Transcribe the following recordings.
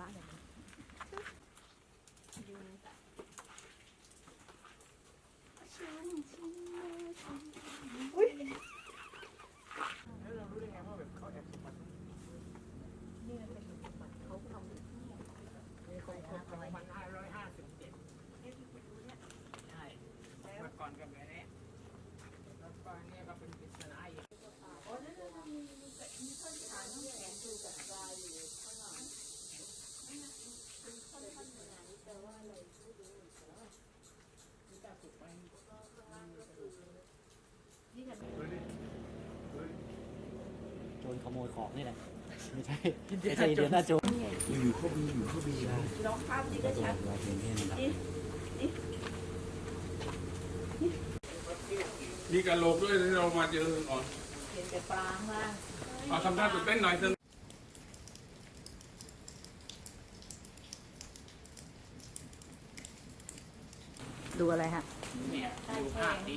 ระแบบนี้ยแล้วเรารู้ได้ไงว่าแบบเขาแอบสมบัตต์เนี่ยเขาทำคุยกันประมาณ557ร้อยห้าเก่อนกันเล นขโมยของนี่แหละไม่ใช่ไม่ใช่เดือนหน้าโจรอยู่เขาบีอยู่เขาบีนะลองภาพนี้ก็ชัดเราเป็นเพื่อนกันมีกระโหลกด้วยที่เรามาเจอก่อนเห็นแต่ปลางล่างเอาทำท่าตื่นเต้นหน่อยเถอะดูอะไรฮะเนี่ยดูภาพดิ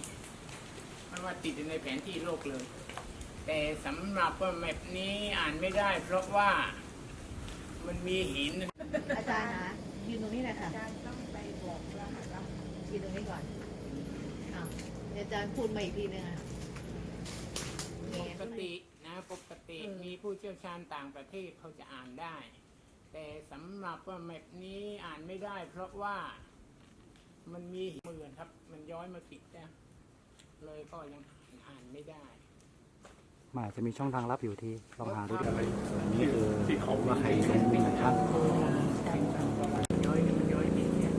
มันว่าติดอยู่ในแผนที่โลกเลย แต่สำหรับว่าแมปนี้อ่านไม่ได้ เพราะว่ามันมีหิน อาจารย์นะยืนตรงนี้แหละค่ะอาจารย์ต้องไปบอกรหัสรับยืนตรงนี้ก่อนอ้าวเดี๋ยวอาจารย์พูดมาอีกทีนึงอะปกตินะปกติมีผู้เชี่ยวชาญต่างประเทศเขาจะอ่านได้ แต่สำหรับว่าแมปนี้อ่านไม่ได้ เพราะว่ามันมีหินเหมือนครับ มันย้อยมาติดนะเลยก็ยังอ่านไม่ได้ มันอาจจะมีช่องทางลับอยู่ที่ลองหาดูดิอะไรอันนี้คือที่เขาว่าใครลงมือนะครับย้อยมันย้อยติดเนี่ย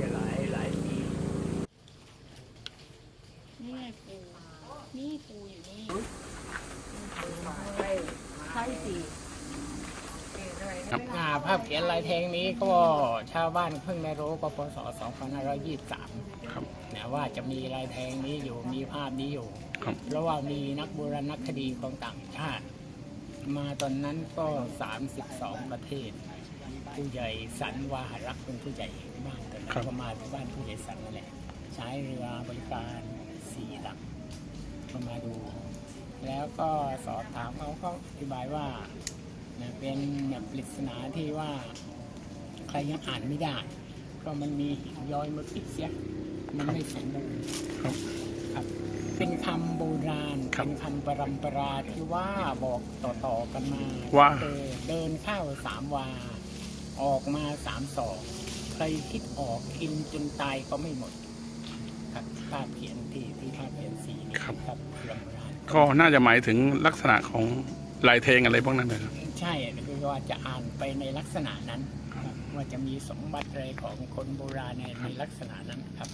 จะหลายหลายปีนี่ไงปูนี่ปูอยู่นี่ใช่สิอ่าภาพเขียนลายแทงนี้ก็ชาวบ้านเพิ่งได้รู้ก็พศ2523 ครับ นะว่าจะมีลายแทงนี้อยู่มีภาพนี้อยู่ครับ เพราะว่ามีนักโบราณคดีของต่างชาติ มาตอนนั้นก็ 32 ประเทศ ผู้ใหญ่สันวาหรักษ์เป็นผู้ใหญ่บ้านตอนนั้นก็มาที่บ้านผู้ใหญ่สันนั่นแหละใช้เรือบริการสี่ลำก็มาดู แล้วก็สอบถามเขาก็อธิบายว่านะเป็นแบบปริศนาที่ว่า ใครยังอ่านไม่ได้เพราะมันมีหินย้อยมาปิดเสีย มันไม่สมบูรณ์ครับ ครับ เป็นคำโบราณ ครับเป็นคำปรำปราที่ว่าบอกต่อๆกันมาว่าเออเดินเข้าสามวา ออกมาสามศอกใครคิดออกกินจนตายก็ไม่หมด ครับภาพเขียนที่ที่ภาพเขียนสีนี่ครับเรื่องโบราณ ก็น่าจะหมายถึงลักษณะของลายเทงอะไรพวกนั้นนะครับ ใช่คือว่าจะอ่านไปในลักษณะนั้นครับว่าจะมีสมบัติอะไรของคนโบราณในในลักษณะนั้นครับ